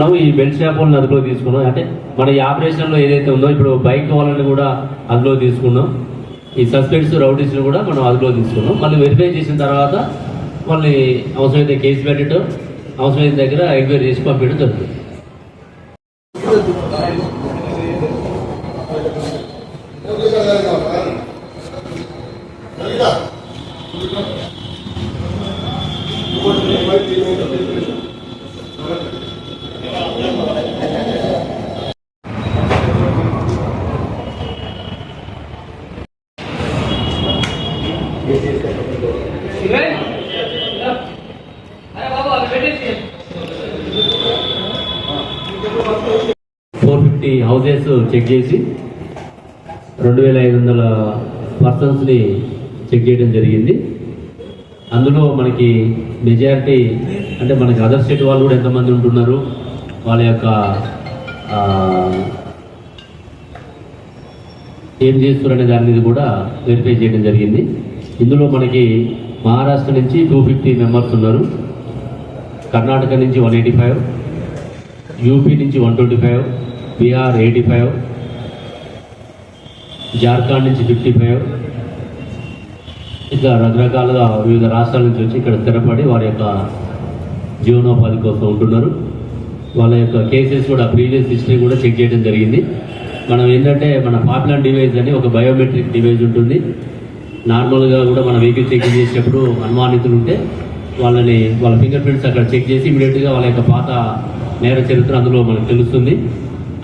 మనం ఈ belt shop వాళ్ళని అదుపులో తీసుకున్నాం. అంటే మన ఈ ఆపరేషన్లో ఏదైతే ఉందో ఇప్పుడు బైక్ వాళ్ళని కూడా అదుపులో తీసుకున్నాం. ఈ సస్పెక్ట్స్ రౌడీస్ కూడా మనం అదుపులో తీసుకున్నాం. మళ్ళీ వెరిఫై చేసిన తర్వాత వాళ్ళని అవసరమైతే కేసు పెట్టడం అవసరమైన దగ్గర ఎంక్వైరీ చేసి పంపించడం జరుగుతుంది. ఫోర్ ఫిఫ్టీ హౌసెస్ చెక్ చేసి రెండు వేల ఐదు వందల పర్సన్స్ని చెక్ చేయడం జరిగింది. అందులో మనకి మెజారిటీ అంటే మనకి అదర్ స్టేట్ వాళ్ళు కూడా ఎంతమంది ఉంటున్నారు వాళ్ళ యొక్క ఏం చేస్తారు అనే దాని మీద కూడా వెరిఫై చేయడం జరిగింది. ఇందులో మనకి మహారాష్ట్ర నుంచి టూ ఫిఫ్టీ మెంబర్స్ ఉన్నారు. కర్ణాటక నుంచి వన్ ఎయిటీ ఫైవ్. యూపీ నుంచి one twenty five. Bihar eighty five. Jharkhand నుంచి ఫిఫ్టీ ఫైవ్. ఇట్లా రకరకాలుగా వివిధ రాష్ట్రాల నుంచి వచ్చి ఇక్కడ స్థిరపడి వారి యొక్క జీవనోపాధి కోసం ఉంటున్నారు. వాళ్ళ యొక్క కేసెస్ కూడా ప్రీవియస్ హిస్టరీ కూడా చెక్ చేయడం జరిగింది. మనం ఏంటంటే మన పాపులర్ డివైజ్ అని ఒక బయోమెట్రిక్ డివైజ్ ఉంటుంది. నార్మల్గా కూడా మన వెహికల్ చెక్ చేసేటప్పుడు అనుమానితులు ఉంటే వాళ్ళని వాళ్ళ ఫింగర్ ప్రింట్స్ అక్కడ చెక్ చేసి ఇమీడియట్గా వాళ్ళ యొక్క పాత నేర చరిత్ర అందులో మనకు తెలుస్తుంది.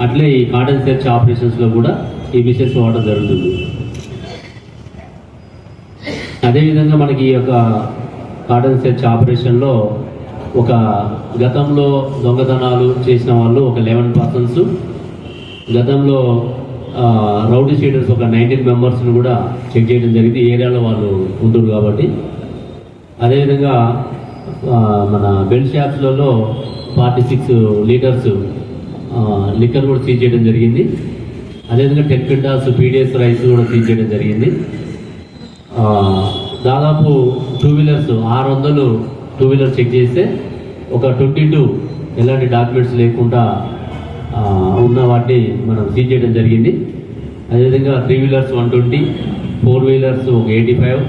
అట్లే ఈ కాటన్ సెర్చ్ ఆపరేషన్స్లో కూడా ఈ మిషన్స్ వాడడం జరుగుతుంది. అదేవిధంగా మనకి ఈ యొక్క కాటన్ సెర్చ్ ఆపరేషన్లో ఒక గతంలో దొంగతనాలు చేసిన వాళ్ళు ఒక లెవెన్ పర్సన్స్ గతంలో రౌడీ షీటర్స్ ఒక నైన్టీన్ మెంబర్స్ని కూడా చెక్ చేయడం జరిగింది. ఏరియాలో వాళ్ళు ఉంటారు కాబట్టి. అదేవిధంగా మన బెల్ట్ షాప్స్లలో ఫార్టీ సిక్స్ లీటర్స్ లిక్కర్ కూడా సీజ్ చేయడం జరిగింది. అదేవిధంగా టెన్ క్వింటాల్స్ పీడిఎస్ రైస్ కూడా సీజ్ చేయడం జరిగింది. దాదాపు టూ వీలర్స్ ఆరు వందలు టూ వీలర్ చెక్ చేస్తే ఒక ట్వంటీ టూ ఎలాంటి డాక్యుమెంట్స్ లేకుండా ఉన్న వాటిని మనం సీజ్ చేయడం జరిగింది. అదేవిధంగా three wheelers one twenty four wheelers ఒక ఎయిటీ ఫైవ్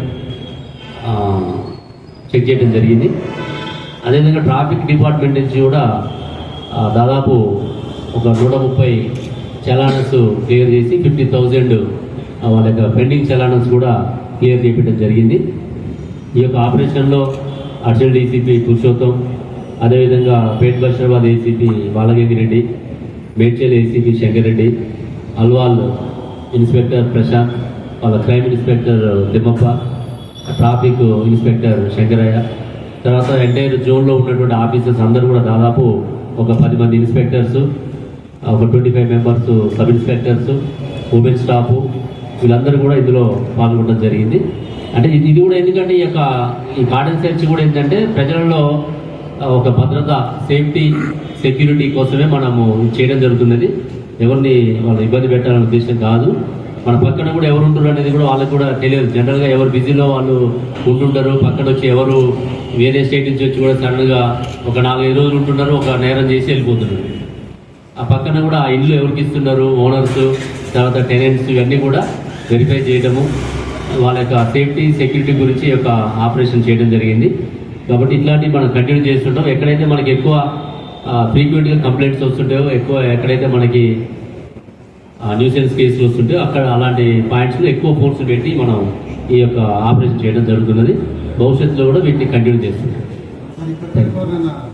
చెక్ చేయడం జరిగింది. అదేవిధంగా ట్రాఫిక్ డిపార్ట్మెంట్ నుంచి కూడా దాదాపు ఒక నూట ముప్పై చలానస్ క్లియర్ చేసి ఫిఫ్టీ థౌజండ్ వాళ్ళ యొక్క పెండింగ్ చలానస్ కూడా క్లియర్ చేయడం జరిగింది. ఈ యొక్క ఆపరేషన్లో అర్జెంట్ డీసీపీ పురుషోత్తం అదేవిధంగా Pet Basheerabad ACP Balagangi Reddy Medchal ACP Shankareddy Alwal inspector Prashanth వాళ్ళ crime inspector Thimmappa traffic inspector Shankaraiah. తర్వాత ఎంటైర్ జోన్లో ఉన్నటువంటి ఆఫీసర్స్ అందరూ కూడా దాదాపు ఒక పది మంది ఇన్స్పెక్టర్స్ ఒక twenty five members sub inspectors women staff వీళ్ళందరూ కూడా ఇందులో పాల్గొనడం జరిగింది. అంటే ఇది కూడా ఎందుకంటే ఈ యొక్క ఈ గార్డెన్ సెర్చ్ కూడా ఏంటంటే ప్రజలలో ఒక భద్రత సేఫ్టీ సెక్యూరిటీ కోసమే మనము చేయడం జరుగుతున్నది. ఎవరిని వాళ్ళు ఇబ్బంది పెట్టాలనే ఉద్దేశం కాదు. మన పక్కన కూడా ఎవరు ఉంటారు అనేది కూడా వాళ్ళకి కూడా తెలియదు. జనరల్గా ఎవరు బిజీలో వాళ్ళు ఉంటుంటారు పక్కన వచ్చి ఎవరు వేరే స్టేట్ నుంచి వచ్చి కూడా సడన్గా ఒక నాలుగైదు రోజులు ఉంటున్నారు. ఒక నేరం చేసి వెళ్ళిపోతున్నారు. ఆ పక్కన కూడా ఆ ఇల్లు ఎవరికి ఇస్తున్నారు? ఓనర్స్ తర్వాత టెనెంట్స్ ఇవన్నీ కూడా వెరిఫై చేయడము వాళ్ళ యొక్క సేఫ్టీ సెక్యూరిటీ గురించి ఒక ఆపరేషన్ చేయడం జరిగింది. కాబట్టి ఇట్లాంటివి మనం కంటిన్యూ చేస్తుంటాం. ఎక్కడైతే మనకి ఎక్కువ ఫ్రీక్వెంట్గా కంప్లైంట్స్ వస్తుంటాయో ఎక్కువ ఎక్కడైతే మనకి న్యూసెన్స్ కేసులు వస్తుంటే అక్కడ అలాంటి పాయింట్స్లో ఎక్కువ ఫోర్స్ పెట్టి మనం ఈ యొక్క ఆపరేషన్ చేయడం జరుగుతున్నది. భవిష్యత్తులో కూడా వీటిని కంటిన్యూ చేస్తున్నాం